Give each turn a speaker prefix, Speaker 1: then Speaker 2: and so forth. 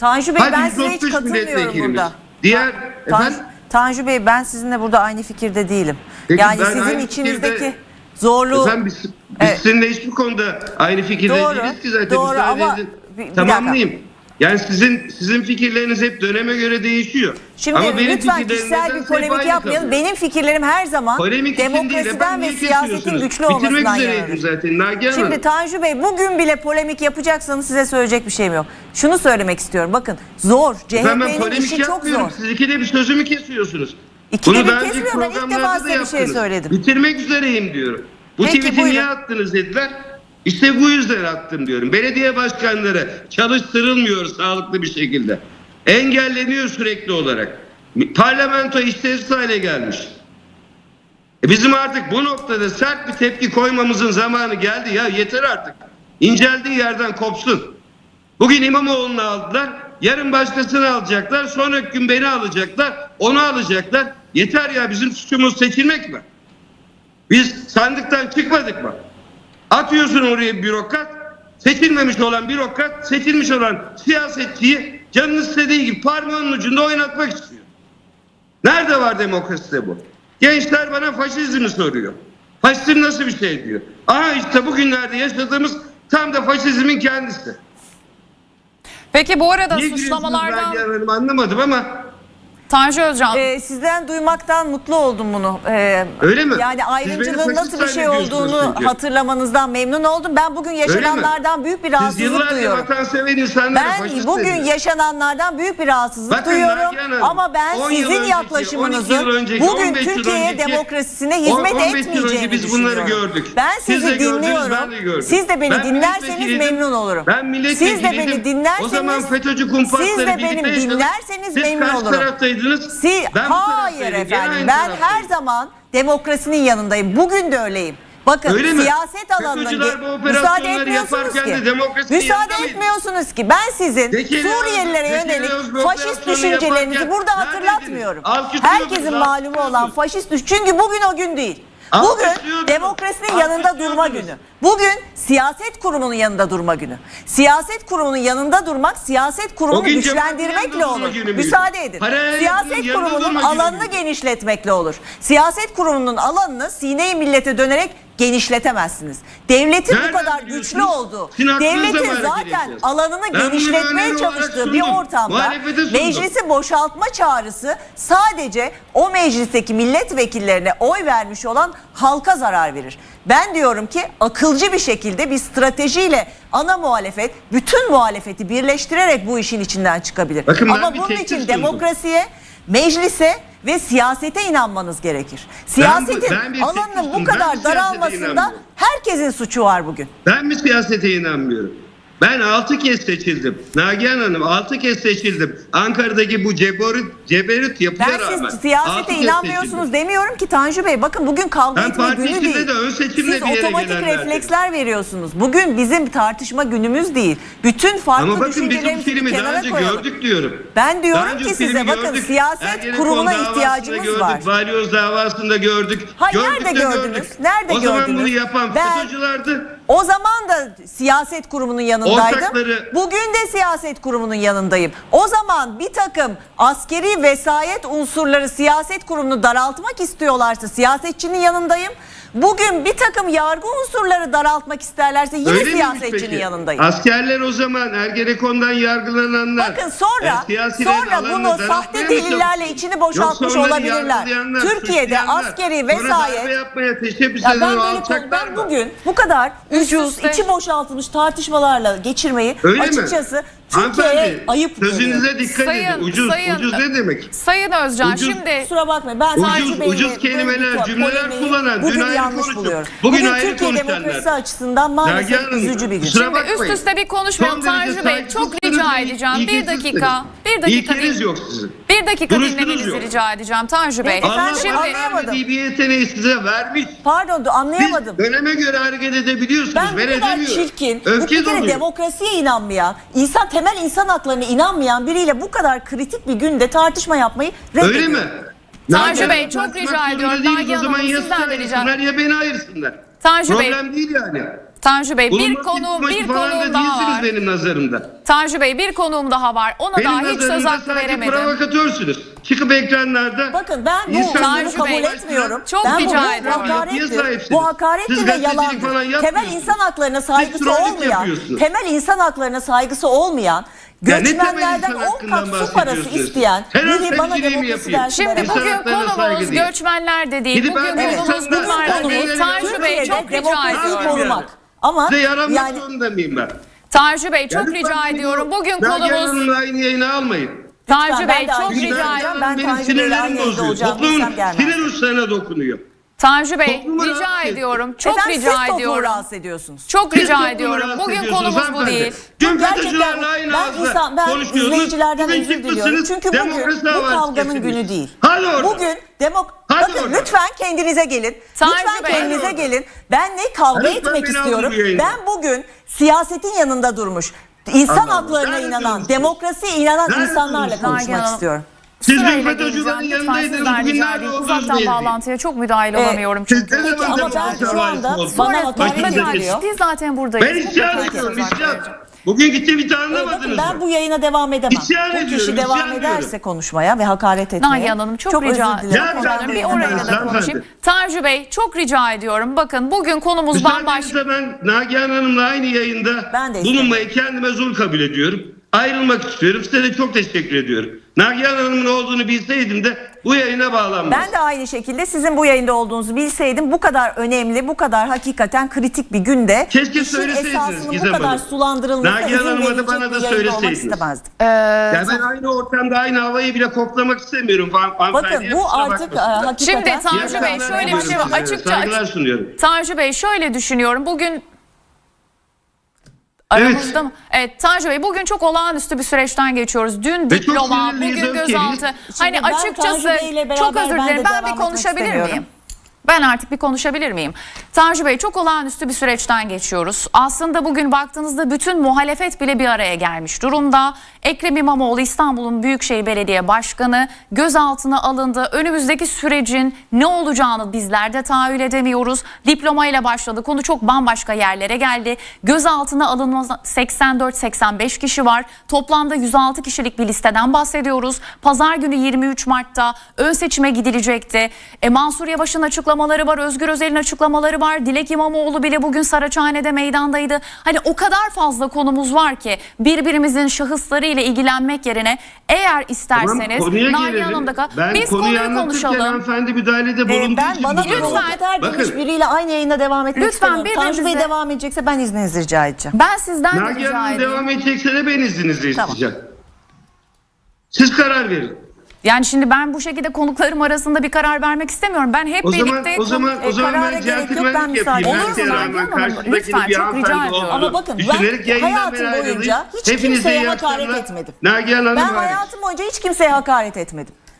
Speaker 1: Tanju Bey
Speaker 2: Hadi
Speaker 1: ben size hiç
Speaker 2: 133
Speaker 1: katılmıyorum
Speaker 2: milletvekilimiz.
Speaker 1: burada.
Speaker 2: Diğer
Speaker 1: Tan-
Speaker 2: efendim
Speaker 1: Tanju Bey ben sizinle burada aynı fikirde değilim.
Speaker 2: Peki,
Speaker 1: yani
Speaker 2: ben
Speaker 1: sizin
Speaker 2: aynı
Speaker 1: içinizdeki
Speaker 2: fikirde-
Speaker 1: zorluğu
Speaker 2: efendim biz, biz
Speaker 1: Evet.
Speaker 2: sizinle hiçbir konuda aynı fikirde
Speaker 1: Doğru,
Speaker 2: değiliz ki zaten.
Speaker 1: doğru ama
Speaker 2: edin.
Speaker 1: bir- bir
Speaker 2: Tamamlayayım. Yani sizin sizin fikirleriniz hep döneme göre değişiyor.
Speaker 1: Şimdi
Speaker 2: Ama benim
Speaker 1: lütfen kişisel bir polemik yapmayalım. Benim fikirlerim her zaman
Speaker 2: Polemik değil,
Speaker 1: demokrasiden ve siyasetin güçlü
Speaker 2: Bitirmek
Speaker 1: olmasından yanayım.
Speaker 2: zaten Nagihan.
Speaker 1: Şimdi Tanju Bey bugün bile polemik yapacaksanız size söyleyecek bir şeyim yok. Şunu söylemek istiyorum. Bakın zor. CHP'nin işi çok zor.
Speaker 2: Siz ikide bir sözümü kesiyorsunuz.
Speaker 1: İkide
Speaker 2: Bunu
Speaker 1: bir kesmiyorum. Ben ilk defa size bir şey söyledim.
Speaker 2: Bitirmek üzereyim diyorum. Bu
Speaker 1: Peki,
Speaker 2: tweet'i niye attınız dediler. İşte bu yüzden attım diyorum. Belediye başkanları çalıştırılmıyor sağlıklı bir şekilde. Engelleniyor sürekli olarak. Parlamento işlevsiz hale gelmiş. E bizim artık bu noktada sert bir tepki koymamızın zamanı geldi ya yeter artık. İnceldiği yerden kopsun. Bugün İmamoğlu'nu aldılar. Yarın başkasını alacaklar. Sonraki gün beni alacaklar. Onu alacaklar. Yeter ya bizim suçumuz seçilmek mi? Biz sandıktan çıkmadık mı? Atıyorsun oraya bürokrat. Seçilmemiş olan bürokrat seçilmiş olan siyasetçiyi canın istediği gibi parmağının ucunda oynatmak istiyor. Nerede var demokraside bu? Gençler bana faşizmi soruyor. Faşizm nasıl bir şey diyor. Aha işte bugünlerde yaşadığımız tam da faşizmin kendisi.
Speaker 3: Peki bu arada
Speaker 2: Niye
Speaker 3: suçlamalardan
Speaker 2: Hanım anlamadım ama
Speaker 3: Tanju Özcan
Speaker 1: Ee, sizden duymaktan mutlu oldum bunu. Ee,
Speaker 2: Öyle mi?
Speaker 1: Yani
Speaker 2: Siz
Speaker 1: ayrımcılığın
Speaker 2: beni
Speaker 1: nasıl bir şey olduğunu
Speaker 2: çünkü.
Speaker 1: hatırlamanızdan memnun oldum. Ben bugün yaşananlardan büyük bir
Speaker 2: siz
Speaker 1: rahatsızlık duyuyorum. Ben bugün yaşananlardan büyük bir rahatsızlık
Speaker 2: Bakın
Speaker 1: duyuyorum.
Speaker 2: Hanım,
Speaker 1: Ama ben
Speaker 2: 10 yıl
Speaker 1: sizin
Speaker 2: önceki,
Speaker 1: yaklaşımınızın
Speaker 2: 12 yıl önceki,
Speaker 1: bugün
Speaker 2: 15 yıl
Speaker 1: Türkiye demokrasisine hizmet
Speaker 2: 15 yıl önce
Speaker 1: etmeyeceğini
Speaker 2: biz bunları gördük.
Speaker 1: Ben
Speaker 2: Siz
Speaker 1: sizi
Speaker 2: de gördünüz,
Speaker 1: dinliyorum.
Speaker 2: ben de gördüm.
Speaker 1: Siz de beni
Speaker 2: Ben
Speaker 1: dinlerseniz memnun olurum.
Speaker 2: Ben
Speaker 1: Siz de beni dinlerseniz
Speaker 2: O zaman FETÖ'cü kumpasları
Speaker 1: siz de
Speaker 2: yaşadık.
Speaker 1: dinlerseniz
Speaker 2: Siz
Speaker 1: memnun olurum.
Speaker 2: Taraftaydınız.
Speaker 1: Si
Speaker 2: ben
Speaker 1: hayır efendim ben her zaman demokrasinin yanındayım. Bugün de öyleyim. Bakın
Speaker 2: Öyle mi?
Speaker 1: siyaset alanında müsaade etmiyorsunuz ki.
Speaker 2: de
Speaker 1: Müsaade etmiyorsunuz ki. Ben sizin Suriyelilere yönelik faşist düşüncelerinizi burada hatırlatmıyorum. Herkesin malumu olan faşist. Çünkü bugün o gün değil. Bugün demokrasinin yanında durma günü. Bugün siyaset kurumunun yanında durma günü. Siyaset kurumunun yanında durmak, siyaset kurumunu
Speaker 2: O gün
Speaker 1: güçlendirmekle
Speaker 2: cemaatin yanında
Speaker 1: olur.
Speaker 2: durma günü müydü?
Speaker 1: Müsaade edin.
Speaker 2: Paralel
Speaker 1: Siyaset
Speaker 2: yanında
Speaker 1: kurumunun
Speaker 2: durma günü
Speaker 1: alanını
Speaker 2: müydü?
Speaker 1: genişletmekle olur. Siyaset kurumunun alanını sine-i millete dönerek genişletemezsiniz. Devletin bu
Speaker 2: Nereden
Speaker 1: kadar güçlü olduğu,
Speaker 2: Sizin
Speaker 1: devletin zaten alanını
Speaker 2: Ben
Speaker 1: genişletmeye çalıştığı bir ortamda meclisi boşaltma çağrısı sadece o meclisteki milletvekillerine oy vermiş olan halka zarar verir. Ben diyorum ki akılcı bir şekilde bir stratejiyle ana muhalefet bütün muhalefeti birleştirerek bu işin içinden çıkabilir.
Speaker 2: Bakın
Speaker 1: Ama bunun için
Speaker 2: sundum.
Speaker 1: demokrasiye, meclise ve siyasete inanmanız gerekir. Siyasetin
Speaker 2: ben bir
Speaker 1: alanının bu.
Speaker 2: Ben
Speaker 1: kadar daralmasında herkesin suçu var bugün.
Speaker 2: Ben mi siyasete inanmıyorum? Ben altı kez seçildim. Nagihan Hanım altı kez seçildim. Ankara'daki bu ceborut, ceberut yapıya
Speaker 1: Ben
Speaker 2: rağmen.
Speaker 1: siz
Speaker 2: altı
Speaker 1: siyasete inanmıyorsunuz
Speaker 2: seçildim.
Speaker 1: demiyorum ki Tanju Bey. Bakın bugün kavga
Speaker 2: Ben
Speaker 1: etme günü değil.
Speaker 2: de ön seçimle
Speaker 1: Siz
Speaker 2: bir yere
Speaker 1: otomatik refleksler veriyorsunuz. Bugün bizim tartışma günümüz değil. Bütün farklı
Speaker 2: Ama bakın biz bu
Speaker 1: düşüncelerimizi bir
Speaker 2: filmi daha önce
Speaker 1: koyalım.
Speaker 2: gördük diyorum.
Speaker 1: Ben diyorum ki size bakın
Speaker 2: gördük.
Speaker 1: siyaset
Speaker 2: Ergenekon
Speaker 1: kurumuna ihtiyacımız
Speaker 2: gördük,
Speaker 1: var.
Speaker 2: Balyoz davasında gördük.
Speaker 1: Ha,
Speaker 2: Gördük
Speaker 1: nerede
Speaker 2: de
Speaker 1: gördünüz?
Speaker 2: gördük.
Speaker 1: Nerede
Speaker 2: o zaman
Speaker 1: gördünüz?
Speaker 2: bunu yapan
Speaker 1: Ben-
Speaker 2: FETÖ'cülerdi.
Speaker 1: O zaman da siyaset kurumunun yanındaydım.
Speaker 2: Ortakları-
Speaker 1: Bugün de siyaset kurumunun yanındayım. O zaman bir takım askeri vesayet unsurları siyaset kurumunu daraltmak istiyorlarsa siyasetçinin yanındayım. Bugün bir takım yargı unsurları daraltmak isterlerse yine
Speaker 2: Öyle
Speaker 1: siyasetçinin
Speaker 2: peki?
Speaker 1: yanındayım.
Speaker 2: Askerler o zaman Ergenekon'dan yargılananlar.
Speaker 1: Bakın sonra
Speaker 2: e,
Speaker 1: sonra bunu sahte delillerle içini boşaltmış olabilirler. Türkiye'de askeri vesayet
Speaker 2: yapmaya teşebbüs
Speaker 1: Ya
Speaker 2: eden
Speaker 1: ben böyle ben bugün bu kadar
Speaker 3: Üst
Speaker 1: ucuz, içi boşaltılmış tartışmalarla geçirmeyi
Speaker 2: Öyle
Speaker 1: açıkçası
Speaker 2: mi?
Speaker 1: Türkiye'ye
Speaker 2: Hanımefendi,
Speaker 1: ayıp
Speaker 2: Sözünüze dikkat
Speaker 3: Sayın-
Speaker 2: edin. Ucuz,
Speaker 3: sayın-
Speaker 2: ucuz ne demek?
Speaker 3: Sayın Özcan
Speaker 2: Ucuz-
Speaker 3: şimdi
Speaker 1: Kusura bakmayın ben
Speaker 2: Ucuz-
Speaker 1: Tanju Bey'le
Speaker 2: ucuz kelimeler, cümleler
Speaker 1: polemiği
Speaker 2: kullanan,
Speaker 1: bugün
Speaker 2: dün ayrı
Speaker 1: yanlış
Speaker 2: konuştuk.
Speaker 1: buluyorum.
Speaker 2: Bugün
Speaker 1: Bugün,
Speaker 2: ayrı
Speaker 1: Türkiye
Speaker 2: konuşanlar.
Speaker 1: demokrasi açısından maalesef
Speaker 2: Nagihan Hanım,
Speaker 1: üzücü bir gün.
Speaker 2: kusura
Speaker 3: Şimdi üst
Speaker 2: bakmayın.
Speaker 3: üste bir konuşmayalım
Speaker 2: Son derece
Speaker 3: Tanju Bey. Çok rica edeceğim. Bir
Speaker 2: ilgisizsiniz.
Speaker 3: dakika. Bir dakika. Din-
Speaker 2: yok sizin.
Speaker 3: Bir dakika
Speaker 2: Duruşunuz
Speaker 3: dinlemenizi
Speaker 2: yok.
Speaker 3: rica edeceğim Tanju Bey.
Speaker 1: Efendim,
Speaker 2: Allah
Speaker 3: Şimdi
Speaker 1: anlayamadım.
Speaker 2: verdiği bir yeteneği size vermiş.
Speaker 1: Pardon anlayamadım.
Speaker 2: Siz döneme göre hareket edebiliyorsunuz.
Speaker 1: Ben bu
Speaker 2: ben
Speaker 1: kadar
Speaker 2: edemiyorum.
Speaker 1: çirkin, bu
Speaker 2: Öfke
Speaker 1: bir kere
Speaker 2: doluyor.
Speaker 1: demokrasiye inanmayan, insan temel insan haklarına inanmayan biriyle bu kadar kritik bir günde tartışma yapmayı reddediyorum.
Speaker 2: Öyle mi?
Speaker 3: Tanju Bey, çok rica ediyorum.
Speaker 2: zaman
Speaker 3: Hanım, sizden
Speaker 2: sizi
Speaker 3: de rica-
Speaker 2: ayırsınlar ya beni ayırsınlar.
Speaker 3: Tanju Bey.
Speaker 2: Problem değil yani.
Speaker 3: Tanju Bey bir konu bir
Speaker 2: falan da
Speaker 3: konuğum daha
Speaker 2: değilsiniz
Speaker 3: var.
Speaker 2: benim nazarımda.
Speaker 3: Tanju Bey bir konuğum daha var. Ona
Speaker 2: Benim
Speaker 3: daha hiç söz hakkı veremedim.
Speaker 2: provokatörsünüz. Çıkıp ekranlarda
Speaker 1: Bakın ben bu
Speaker 2: insanları
Speaker 1: bunu kabul
Speaker 3: Tanju Bey,
Speaker 1: etmiyorum.
Speaker 3: çok
Speaker 1: ben
Speaker 3: rica
Speaker 1: bu
Speaker 3: ediyorum.
Speaker 1: Hakarettir.
Speaker 2: sahipsiniz.
Speaker 1: Bu hakarettir
Speaker 2: Siz
Speaker 1: ve
Speaker 2: gazetecilik
Speaker 1: yalandır. Temel insan haklarına saygısı olmayan,
Speaker 2: yapıyorsunuz.
Speaker 1: temel insan haklarına saygısı olmayan
Speaker 2: Ya ne temel
Speaker 1: göçmenlerden
Speaker 2: insan
Speaker 1: 10
Speaker 2: hakkından
Speaker 1: kat su parası
Speaker 2: bahsediyorsunuz?
Speaker 1: isteyen
Speaker 2: Her an
Speaker 1: biri bana
Speaker 2: temsilciliği mi
Speaker 1: demokrasi
Speaker 2: yapayım?
Speaker 1: dersi
Speaker 3: Şimdi.
Speaker 2: İnsan
Speaker 3: bugün
Speaker 2: saygı
Speaker 3: konumuz
Speaker 2: değil.
Speaker 3: göçmenler de değil.
Speaker 2: Gidip
Speaker 3: Bugün
Speaker 1: Evet,
Speaker 3: konumuz
Speaker 2: insanlar-
Speaker 3: bunlar da
Speaker 2: konumuz
Speaker 3: değil. Tanju Bey
Speaker 1: Türkiye'de
Speaker 3: çok rica
Speaker 1: demokrasiyi
Speaker 3: ediyorum.
Speaker 2: ediyorum.
Speaker 1: korumak. Ama
Speaker 2: Size yaranmak
Speaker 1: yani
Speaker 2: zorunda mıyım ben?
Speaker 3: Tanju Bey çok
Speaker 2: Ya lütfen
Speaker 3: rica
Speaker 2: beni
Speaker 3: ediyorum.
Speaker 2: bu-
Speaker 3: Bugün
Speaker 2: Nagihan
Speaker 3: konumuz
Speaker 2: Hanım'la aynı yayını almayın.
Speaker 3: Tanju
Speaker 1: Lütfen,
Speaker 3: Bey
Speaker 1: ben de
Speaker 3: çok
Speaker 1: aynı
Speaker 3: rica
Speaker 1: şeyi
Speaker 3: ediyorum.
Speaker 1: Ben
Speaker 2: benim
Speaker 1: Tanju Bey'le
Speaker 2: sinirlerim
Speaker 1: aynı yayında
Speaker 2: bozuyor.
Speaker 1: olacağım
Speaker 2: Toplumun
Speaker 1: bilsem gelmez.
Speaker 2: sinir uçlarına dokunuyor.
Speaker 3: Tanju Bey
Speaker 2: Toplumu
Speaker 3: rica
Speaker 2: rahatsız
Speaker 3: ediyorum. Çok
Speaker 1: Efendim
Speaker 3: rica
Speaker 1: siz toplumu
Speaker 3: ediyorum.
Speaker 1: rahatsız ediyorsunuz.
Speaker 3: Çok
Speaker 2: Siz
Speaker 3: rica
Speaker 2: toplumu
Speaker 3: ediyorum.
Speaker 2: rahatsız
Speaker 3: Bugün
Speaker 2: ediyorsunuz
Speaker 3: konumuz bu
Speaker 2: hanımefendi.
Speaker 3: değil.
Speaker 1: Gerçekten
Speaker 2: FETÖ'cülerle aynı
Speaker 1: ben insan ben izleyicilerden özür diliyorum. Çünkü bugün bu kavganın günü değil.
Speaker 2: Hadi orada.
Speaker 1: Bugün demok
Speaker 2: Hadi
Speaker 1: Bakın
Speaker 2: orada.
Speaker 1: lütfen kendinize gelin.
Speaker 3: Tanju
Speaker 1: lütfen
Speaker 3: Bey.
Speaker 1: kendinize
Speaker 2: Hadi orada.
Speaker 1: gelin. Ben ne kavga
Speaker 2: Lütfen
Speaker 1: etmek istiyorum. Ben bugün siyasetin yanında durmuş. İnsan
Speaker 2: Allah.
Speaker 1: haklarına
Speaker 2: Nerede
Speaker 1: inanan, demokrasiye inanan
Speaker 2: Nerede
Speaker 1: insanlarla
Speaker 2: durmuşsunuz?
Speaker 1: konuşmak
Speaker 3: Hanım.
Speaker 1: istiyorum.
Speaker 2: Siz bir FETÖ'cülerin yanındaydınız.
Speaker 3: sizden
Speaker 2: Bugün
Speaker 3: rica
Speaker 2: nerede
Speaker 3: edeyim.
Speaker 2: olduğunuz
Speaker 3: Uzaktan bağlantıya çok müdahale
Speaker 1: Ee,
Speaker 3: olamıyorum çünkü.
Speaker 2: Zaman
Speaker 1: ama ben şu anda bana hakaret ediliyor.
Speaker 3: Biz zaten buradayız.
Speaker 2: Ben isyan ediyorum isyan. Bugün tweet'i
Speaker 1: Ee,
Speaker 2: anlamadınız
Speaker 1: bakın ben bu yayına devam edemem.
Speaker 2: İsyan
Speaker 1: bu
Speaker 2: ediyorum,
Speaker 1: kişi devam
Speaker 2: isyan
Speaker 1: ederse
Speaker 2: ediyorum.
Speaker 1: konuşmaya ve hakaret etmeye.
Speaker 3: Nagihan Hanım çok, rica
Speaker 1: özür dilerim.
Speaker 2: Ya
Speaker 3: çok
Speaker 2: ben-
Speaker 3: bir
Speaker 2: ben-
Speaker 3: orayla da konuşayım. Tanju Bey çok rica ediyorum. Bakın bugün konumuz bambaşka.
Speaker 2: Müsaadenizle ben Nagihan Hanım'la aynı yayında
Speaker 1: Ben de
Speaker 2: bulunmayı kendime zul kabul ediyorum. Ayrılmak istiyorum. Size de çok teşekkür ediyorum. Nagihan Hanım'ın olduğunu bilseydim de bu yayına bağlanmam.
Speaker 1: Ben de aynı şekilde sizin bu yayında olduğunuzu bilseydim bu kadar önemli, bu kadar hakikaten kritik bir günde
Speaker 2: Keşke söyleseydiniz
Speaker 1: esasının bu
Speaker 2: Gizem
Speaker 1: kadar
Speaker 2: Hanım.
Speaker 1: sulandırılmasına
Speaker 2: Nagihan
Speaker 1: izin
Speaker 2: Hanım'a da
Speaker 1: verilecek
Speaker 2: bana da
Speaker 1: bir yayında olmak
Speaker 2: söyleseydiniz.
Speaker 1: istemezdim.
Speaker 2: Ya ben aynı ortamda aynı havayı bile koklamak istemiyorum. Han-
Speaker 1: Bakın
Speaker 2: hanımefendiye
Speaker 1: bu
Speaker 2: kusura
Speaker 1: artık e,
Speaker 2: bakmasınlar.
Speaker 1: hakikaten...
Speaker 3: Şimdi Tanju Bey şöyle bir şey var. Açıkça
Speaker 2: Saygılar sunuyorum.
Speaker 3: Tanju Bey şöyle düşünüyorum. Bugün Aramızda mı? Evet Tanju Bey bugün çok olağanüstü bir süreçten geçiyoruz. Dün diploma, bugün gözaltı. Hani
Speaker 1: ben
Speaker 3: açıkçası çok özür
Speaker 1: ben
Speaker 3: dilerim. Ben
Speaker 1: devam
Speaker 3: bir konuşabilir miyim? Ben artık bir konuşabilir miyim? Tanju Bey çok olağanüstü bir süreçten geçiyoruz. Aslında bugün baktığınızda bütün muhalefet bile bir araya gelmiş durumda. Ekrem İmamoğlu İstanbul'un Büyükşehir Belediye Başkanı gözaltına alındı. Önümüzdeki sürecin ne olacağını bizler de tahayyül edemiyoruz. Diplomayla başladı. Konu çok bambaşka yerlere geldi. Gözaltına alınma 84-85 kişi var. Toplamda 106 kişilik bir listeden bahsediyoruz. Pazar günü 23 Mart'ta ön seçime gidilecekti. E, Mansur Yavaş'ın açıklamaları var, Özgür Özel'in açıklamaları var. Dilek İmamoğlu bile bugün Saraçhane'de meydandaydı. Hani o kadar fazla konumuz var ki birbirimizin şahısları ile ilgilenmek yerine eğer isterseniz
Speaker 2: Tamam, konuya
Speaker 3: Nagihan
Speaker 2: gelelim.
Speaker 3: Hanım da kal-
Speaker 2: Ben
Speaker 3: biz
Speaker 2: konuyu
Speaker 3: konuyu konuşalım.
Speaker 2: hanımefendi müdahalede
Speaker 1: Ee,
Speaker 2: bulunduğu
Speaker 1: ben
Speaker 2: için
Speaker 1: bana
Speaker 2: bu kadar
Speaker 1: demiş
Speaker 2: Bakın
Speaker 1: biriyle aynı yayında devam etmek
Speaker 3: Lütfen
Speaker 1: istemiyorum. Tanju Bey
Speaker 3: birbirimize-
Speaker 1: devam edecekse ben izninizi rica edeceğim.
Speaker 3: Ben sizden de
Speaker 2: Nagihan
Speaker 3: rica edeyim.
Speaker 2: devam edecekse de ben izninizi
Speaker 1: Tamam.
Speaker 2: isteyeceğim. Siz karar verin.
Speaker 3: Yani şimdi ben bu şekilde konuklarım arasında bir karar vermek istemiyorum. Ben hep
Speaker 2: O zaman
Speaker 3: birlikte
Speaker 2: o zaman
Speaker 1: E,
Speaker 2: o zaman
Speaker 1: karara
Speaker 2: ben
Speaker 1: gerek yok, ben müsaade
Speaker 2: yapayım.
Speaker 3: Olur mu
Speaker 2: rağmen
Speaker 3: Hanım? Lütfen, çok rica ediyorum.
Speaker 1: Ama bakın ben hayatım boyunca hiç kimseye hakaret etmedim.
Speaker 2: Nagihan Hanım
Speaker 1: Ben
Speaker 2: hariç.
Speaker 1: hayatım boyunca hiç kimseye hakaret etmedim.